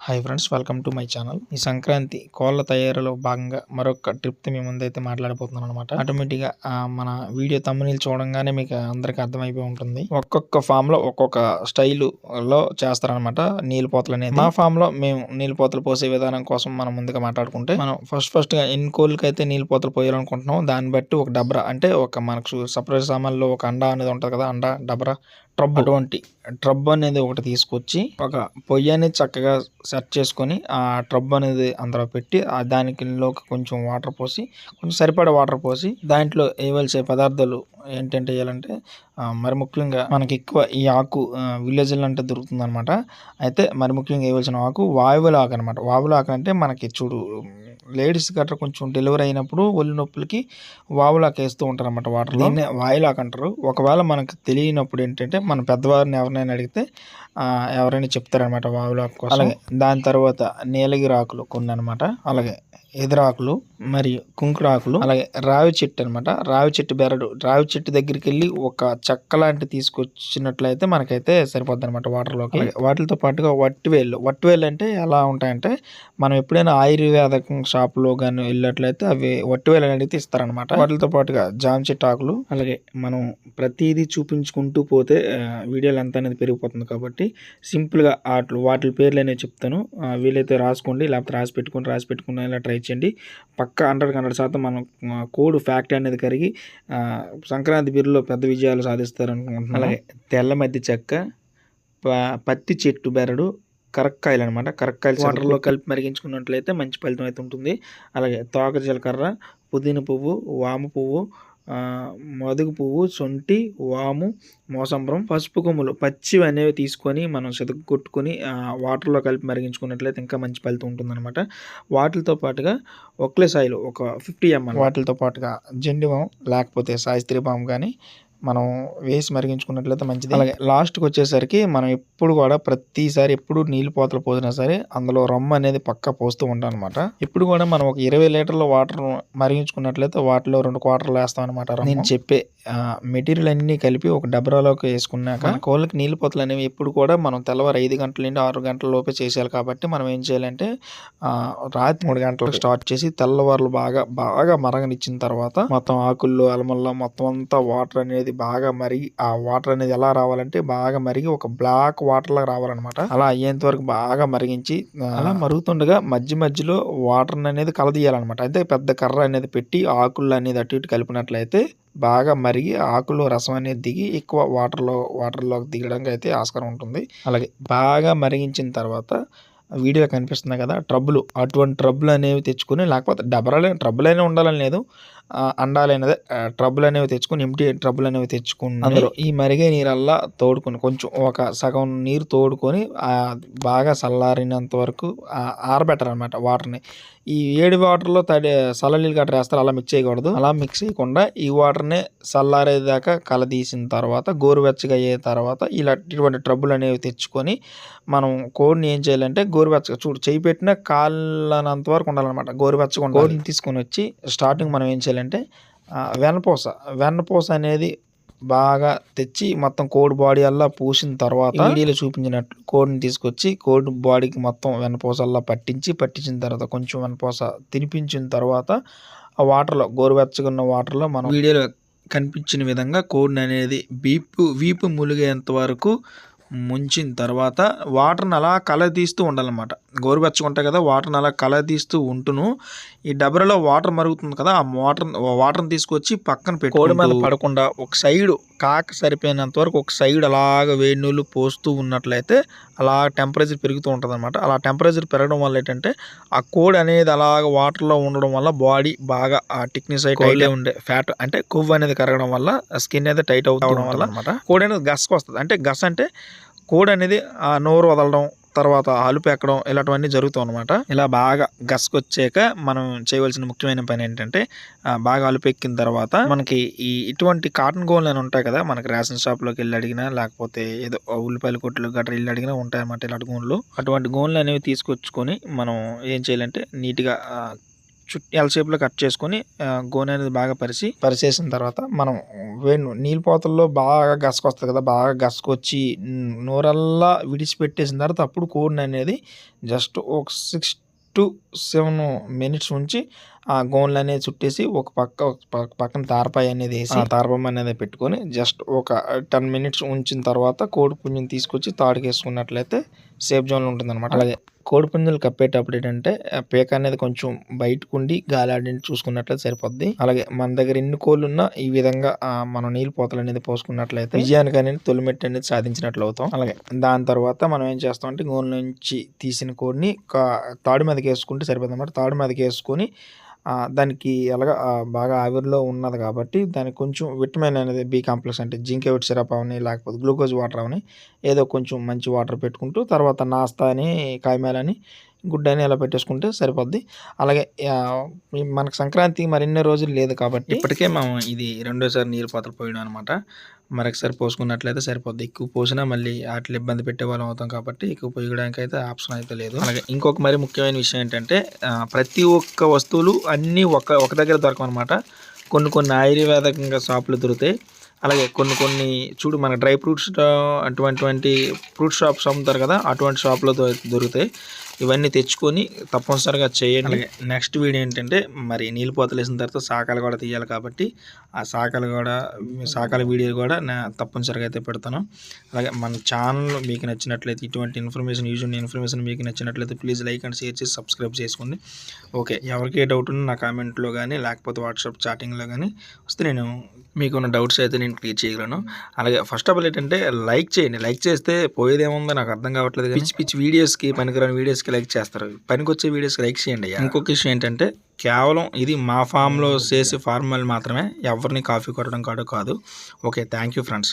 Hi friends welcome to my channel. ఈ సంక్రాంతి కోళ్ళ తయారీలో భాగంగా మరొక ట్రిప్ మీ ముందైతే మాట్లాడబోతున్నాను అనమాట ఆటోమేటిక్గా మన వీడియో తమ్మునీళ్ళు చూడంగానే మీకు అందరికి అర్థమైపోయి ఉంటుంది. ఒక్కొక్క ఫామ్లో ఒక్కొక్క స్టైల్లో చేస్తారనమాట నీళ్ళ పోతలు అనేది. మా ఫామ్లో మేము నీళ్ళ పోతలు పోసే విధానం కోసం మనం ముందుగా మాట్లాడుకుంటే మనం ఫస్ట్ ఫస్ట్గా ఎన్ని కోళ్ళకి అయితే నీళ్ళ పోతలు పోయాలనుకుంటున్నాం దాన్ని బట్టి ఒక డబ్రా అంటే ఒక మనకు సపరేట్ సామాన్లో ఒక అండా అనేది ఉంటుంది కదా అండా డబ్రా ట్రబ్ అటువంటి ట్రబ్ అనేది ఒకటి తీసుకొచ్చి ఒక పొయ్యి అనేది చక్కగా సెట్ చేసుకొని ఆ ట్రబ్ అనేది అందులో పెట్టి ఆ కొంచెం వాటర్ పోసి కొంచెం సరిపడే వాటర్ పోసి దాంట్లో వేయవలసే పదార్థాలు ఏంటంటే వేయాలంటే మరి ముఖ్యంగా మనకి ఎక్కువ ఈ ఆకు విలేజ్లో అంటే దొరుకుతుంది అనమాట అయితే మరి ముఖ్యంగా వేయవలసిన ఆకు వాయువుల ఆకు అనమాట వాయువుల ఆకు అంటే మనకి చూడు లేడీస్ గట్రా కొంచెం డెలివరీ అయినప్పుడు ఒళ్ళు నొప్పులకి వావులాక వేస్తూ ఉంటారు అనమాట వాటర్ దీన్ని వాయులాక అంటారు ఒకవేళ మనకు తెలియనప్పుడు ఏంటంటే మన పెద్దవారిని ఎవరినైనా అడిగితే ఎవరైనా చెప్తారనమాట వావులాక కోసం. అలాగే. దాని తర్వాత నీలగిరి ఆకులు కొన్ని అనమాట అలాగే. ఎదురాకులు మరియు కుంకుడాకులు అలాగే రావి చెట్టు అనమాట రావి చెట్టు బెరడు. రావి చెట్టు దగ్గరికి వెళ్ళి ఒక చెక్క లాంటి తీసుకొచ్చినట్లయితే మనకైతే సరిపోద్ది అనమాట వాటర్లోకి అలాగే వాటితో పాటుగా వట్టివేళ్ళు. వట్టివేళ్ళు అంటే ఎలా ఉంటాయంటే మనం ఎప్పుడైనా ఆయుర్వేద షాప్లో కానీ వెళ్ళినట్లయితే అవి వట్టివేలు అనేది ఇస్తారనమాట వాటితో పాటుగా జామ చెట్టు ఆకులు అలాగే మనం ప్రతిదీ చూపించుకుంటూ పోతే వీడియోలు ఎంత అనేది పెరిగిపోతుంది కాబట్టి సింపుల్గా వాటి వాటి పేర్లు అనేవి చెప్తాను. వీలైతే రాసుకోండి లేకపోతే రాసి పెట్టుకుని రాసి పెట్టుకుని ఇలా ట్రై చేయండి. పక్క హండ్రెడ్ హండ్రెడ్ శాతం మనం కోడ్ ఫ్యాక్టరీ అనేది కరిగి సంక్రాంతి బీరులో పెద్ద విజయాలు సాధిస్తారు అనుకుంటున్నాను అలాగే తెల్ల మధ్య చెక్క పత్తి చెట్టు బెరడు కరక్కాయలు అనమాట కరక్కాయలు వాటర్లో కలిపి మరిగించుకున్నట్లయితే మంచి ఫలితం అయితే ఉంటుంది. అలాగే తోక జీలకర్ర పుదీనా పువ్వు వాము పువ్వు మదుగు పువ్వు సొంటి వాము మోసంబరం పసుపు కొమ్ములు. పచ్చివి అనేవి తీసుకొని మనం చెతకు కొట్టుకొని వాటర్లో కలిపి మరిగించుకున్నట్లయితే ఇంకా మంచి ఫలితం ఉంటుందన్నమాట. వాటితో పాటుగా ఒక్లే సాయిలు ఒక ఫిఫ్టీ ఎంఎల్ వాటితో పాటుగా జెండు బామ్ లేకపోతే సాయిస్త్రీ బామ్ కానీ మనం వేసి మరిగించుకున్నట్లయితే మంచిది. అలాగే లాస్ట్కి వచ్చేసరికి మనం ఎప్పుడు కూడా ప్రతిసారి ఎప్పుడు నీళ్ళు పోతలు పోసినా సరే అందులో రమ్ము అనేది పక్క పోస్తూ ఉంటాం అనమాట ఇప్పుడు కూడా మనం ఒక ఇరవై లీటర్ల వాటర్ మరిగించుకున్నట్లయితే వాటిలో రెండు క్వార్టర్లు వేస్తాం అనమాట నేను చెప్పే మెటీరియల్ అన్ని కలిపి ఒక డబ్రాలోకి వేసుకున్నాక కోళ్ళకి నీళ్ళు పోతలు అనేవి ఎప్పుడు కూడా మనం తెల్లవారు ఐదు గంటల నుండి ఆరు గంటల లోపే చేసేయాలి కాబట్టి మనం ఏం చేయాలంటే రాత్రి మూడు గంటలకు స్టార్ట్ చేసి తెల్లవారులు బాగా బాగా మరగనిచ్చిన తర్వాత మొత్తం ఆకుల్లో అలమల్లో మొత్తం అంతా వాటర్ అనేది బాగా మరిగి ఆ వాటర్ అనేది ఎలా రావాలంటే బాగా మరిగి ఒక బ్లాక్ వాటర్ లాగా రావాలన్నమాట. అలా అయ్యేంత వరకు బాగా మరిగించి అలా మరుగుతుండగా మధ్య మధ్యలో వాటర్ అనేది కలదీయాలన్నమాట. అయితే పెద్ద కర్ర అనేది పెట్టి ఆకులు అనేది అటు ఇటు కలిపినట్లయితే బాగా మరిగి ఆకులో రసం అనేది దిగి ఎక్కువ వాటర్లో వాటర్లోకి దిగడానికి అయితే ఆస్కారం ఉంటుంది. అలాగే బాగా మరిగించిన తర్వాత వీడియో కనిపిస్తుంది కదా ట్రబ్బులు. అటువంటి ట్రబ్బులు అనేవి తెచ్చుకొని లేకపోతే డబరాలే ట్రబ్బులు అయినా ఉండాలని లేదు. అండాలనేది ట్రబ్బులు అనేవి తెచ్చుకొని ఎంటీ ట్రబ్బులు అనేవి తెచ్చుకుని అందులో ఈ మరిగే నీరల్లా తోడుకొని కొంచెం ఒక సగం నీరు తోడుకొని బాగా చల్లారినంత వరకు ఆరబెట్టారు అనమాట వాటర్ని. ఈ ఏడు వాటర్లో తడి చల్లనీళ్ళు గట్రా వేస్తారు అలా మిక్స్ చేయకూడదు. అలా మిక్స్ చేయకుండా ఈ వాటర్ని చల్లారేదాకా కలదీసిన తర్వాత గోరువెచ్చగా అయ్యే తర్వాత ఇలా ఇటువంటి ట్రబ్బులు అనేవి తెచ్చుకొని మనం కోడిని ఏం చేయాలంటే గోరువెచ్చగా చూడు చేయి పెట్టిన కాళ్ళనంత వరకు ఉండాలన్నమాట గోరువెచ్చగా ఉండాలి. కోడిని తీసుకొని వచ్చి స్టార్టింగ్ మనం ఏం చేయాలంటే వెన్నపూస. వెన్నపూస అనేది బాగా తెచ్చి మొత్తం కోడి బాడీ అల్లా పూసిన తర్వాత వీడియోలో చూపించినట్లు కోడిని తీసుకొచ్చి కోడి బాడీకి మొత్తం వెన్నపూసల్లా పట్టించి పట్టించిన తర్వాత కొంచెం వెన్నపూస తినిపించిన తర్వాత ఆ వాటర్లో గోరువెచ్చగా ఉన్న వాటర్లో మనం వీడియోలో కనిపించిన విధంగా కోడిని అనేది వీపు వీపు ములిగేంత వరకు ముంచిన తర్వాత వాటర్ని అలా కలదీస్తూ ఉండాలన్నమాట. గోరువెచ్చగా ఉంటాయి కదా వాటర్ని అలా కలదీస్తూ ఉంటును. ఈ డబరలో వాటర్ మరుగుతుంది కదా ఆ వాటర్ వాటర్ని తీసుకొచ్చి పక్కన పెట్టి కోడి మీద పడకుండా ఒక సైడ్ కాక సరిపోయినంత వరకు ఒక సైడ్ అలాగ వేడి నీళ్ళు పోస్తూ ఉన్నట్లయితే అలా టెంపరేచర్ పెరుగుతూ ఉంటుంది అనమాట అలా టెంపరేచర్ పెరగడం వల్ల ఏంటంటే ఆ కోడి అనేది అలాగ వాటర్లో ఉండడం వల్ల బాడీ బాగా ఆ టిక్నెస్ అయితే టైట్ ఉండే ఫ్యాట్ అంటే కొవ్వు అనేది కరగడం వల్ల స్కిన్ అయితే టైట్ అవుతూ వల్ల అనమాట కోడి అనేది గసకు వస్తుంది అంటే గస అంటే కోడి అనేది ఆ నోరు వదలడం తర్వాత ఆలు పెక్కడం ఇలాంటివన్నీ జరుగుతాం అనమాట ఇలా బాగా గసకొచ్చాక మనం చేయవలసిన ముఖ్యమైన పని ఏంటంటే బాగా ఆలు పెక్కిన తర్వాత మనకి ఈ ఇటువంటి కాటన్ గోన్లు అని ఉంటాయి కదా మనకి రేషన్ షాప్లోకి వెళ్ళి అడిగినా లేకపోతే ఏదో ఉల్లిపాయల కొట్లు గట్రా వెళ్ళి అడిగినా ఉంటాయి అనమాట ఇలాంటి గోన్లు అటువంటి గోన్లు అనేవి తీసుకొచ్చుకొని మనం ఏం చేయాలంటే నీట్గా చుట్టూ ఎల్ షేప్లో కట్ చేసుకొని గోనె అనేది బాగా పరిచి పరిచేసిన తర్వాత మనం వేణు నీళ్ళ పోతల్లో బాగా గసకొస్తుంది కదా బాగా గసకొచ్చి నూరల్లా విడిచిపెట్టేసిన తర్వాత అప్పుడు కోడిని అనేది జస్ట్ ఒక సిక్స్ టు సెవెన్ మినిట్స్ ఉంచి ఆ గోన్లు అనేది చుట్టేసి ఒక పక్క ఒక పక్క- పక్కన తారపాయ అనేది వేసి ఆ తారపం అనేది పెట్టుకొని జస్ట్ ఒక టెన్ మినిట్స్ ఉంచిన తర్వాత కోడి పుంజుని తీసుకొచ్చి తాడుకేసుకున్నట్లయితే సేఫ్ జోన్లో ఉంటుంది అనమాట అలాగే. కోడిపుంజులు కప్పేటప్పుడు ఏంటంటే పేక అనేది కొంచెం బయటకు ఉండి గాలాడి చూసుకున్నట్లయితే సరిపోద్ది. అలాగే మన దగ్గర ఎన్ని కోళ్ళు ఉన్నా ఈ విధంగా మనం నీళ్ళు పోతలు అనేది పోసుకున్నట్లయితే విజయానికి అనేది తొలిమెట్టు అనేది సాధించినట్లు అవుతాం. అలాగే దాని తర్వాత మనం ఏం చేస్తాం అంటే గోన్ నుంచి తీసిన కోడిని కా- తాడు మీదకి వేసుకుంటే సరిపోతుంది అన్నమాట. తాడు మీదకి వేసుకొని దానికి ఎలాగ బాగా ఆవిరిలో ఉన్నది కాబట్టి దానికి కొంచెం విటమిన్ అనేది బి కాంప్లెక్స్ అంటే జింక్ ఎవిట్ సిరప్ అవని లేకపోతే గ్లూకోజ్ వాటర్ అవని ఏదో కొంచెం మంచి వాటర్ పెట్టుకుంటూ తర్వాత నాస్తా అని కాయమేలని అని ఎలా పెట్టేసుకుంటే సరిపోద్ది. అలాగే మనకు సంక్రాంతి మరిన్ని రోజులు లేదు కాబట్టి ఇప్పటికే మనం ఇది రెండోసారి నీరు పాత్ర పోయడం అనమాట మరొకసారి పోసుకున్నట్లయితే సరిపోద్ది. ఎక్కువ పోసినా మళ్ళీ వాటిని ఇబ్బంది పెట్టే వాళ్ళం అవుతాం కాబట్టి ఎక్కువ పోయడానికి అయితే ఆప్షన్ అయితే లేదు. అలాగే ఇంకొక మరి ముఖ్యమైన విషయం ఏంటంటే ప్రతి ఒక్క వస్తువులు అన్నీ ఒక ఒక దగ్గర దొరకమన్నమాట కొన్ని కొన్ని ఆయుర్వేదకంగా షాపులు దొరుకుతాయి. అలాగే కొన్ని కొన్ని చూడు మన డ్రై ఫ్రూట్స్ అటువంటి ఫ్రూట్ షాప్స్ అమ్ముతారు కదా అటువంటి షాప్లో దొరుకుతాయి. ఇవన్నీ తెచ్చుకొని తప్పనిసరిగా చేయండి. అలాగే నెక్స్ట్ వీడియో ఏంటంటే మరి నీళ్ళు పోతలు వేసిన తర్వాత శాఖలు కూడా తీయాలి కాబట్టి ఆ శాఖలు కూడా శాఖల వీడియో కూడా నా తప్పనిసరిగా అయితే పెడతాను. అలాగే మన ఛానల్ మీకు నచ్చినట్లయితే ఇటువంటి ఇన్ఫర్మేషన్ యూజ్ ఇన్ఫర్మేషన్ మీకు నచ్చినట్లయితే ప్లీజ్ లైక్ అండ్ షేర్ చేసి సబ్స్క్రైబ్ చేసుకోండి. ఓకే ఎవరికి ఏ డౌట్ ఉన్నా నా కామెంట్లో కానీ లేకపోతే వాట్సాప్ చాటింగ్లో కానీ వస్తే నేను మీకున్న డౌట్స్ అయితే నేను క్లియర్ చేయగలను. అలాగే ఫస్ట్ ఆఫ్ ఆల్ ఏంటంటే లైక్ చేయండి. లైక్ చేస్తే పోయేదేముందో నాకు అర్థం కావట్లేదు పిచ్చి పిచ్చి వీడియోస్కి పనికిరాని వీడియోస్కి లైక్ చేస్తారు. పనికొచ్చే వీడియోస్కి లైక్ చేయండి ఇంకొక ఇష్యూ ఏంటంటే కేవలం ఇది మా ఫామ్లో చేసే ఫార్మల్ మాత్రమే ఎవరిని కాఫీ కొట్టడం కాదు కాదు. Okay thank you friends.